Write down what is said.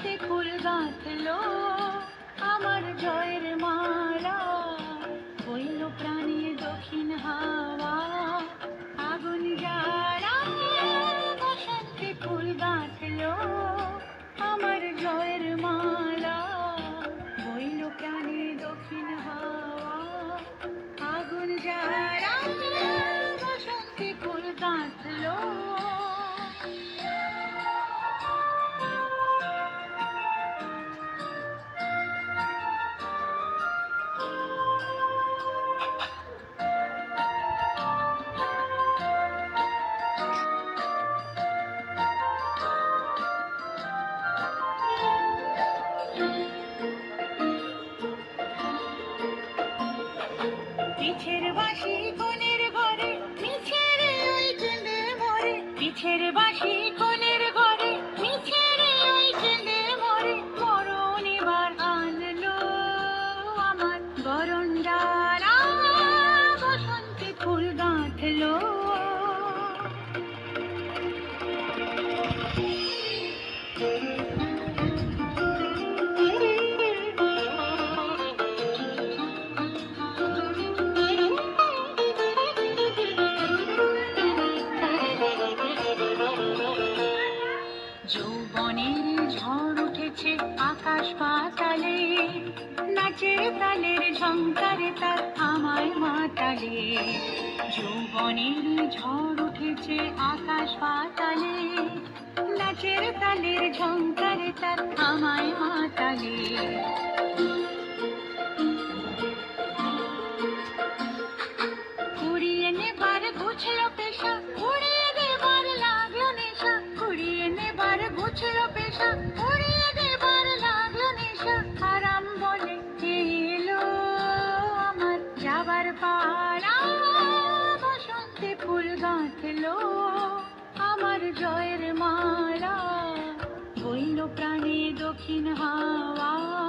হাতে ফুল গাঁথলো আমার জয়ের মালা। বাঁশি কোনের ঘরে, মিছের ওই কেঁদে মরে পিছের বাঁশি কোনের ঘরে, মিছের ওই কেঁদে মরে মরণ এবার আনলো আমার, বরণ ডালা বসন্তে ফুল গাঁথলো। যৌবনের ঝড় উঠেছে আকাশ পাতালে। নাচের তালের ঝঙ্কারে তার আমায় মাতালে। যৌবনের ঝড় উঠেছে আকাশ পাতালে। নাচের তালের ঝঙ্কারে আরাম বলে এলো আমার যাবার পাড়া বসন্তে ফুল গাঁথলো আমার জয়ের মালা বইল প্রাণে দক্ষিণ হাওয়া।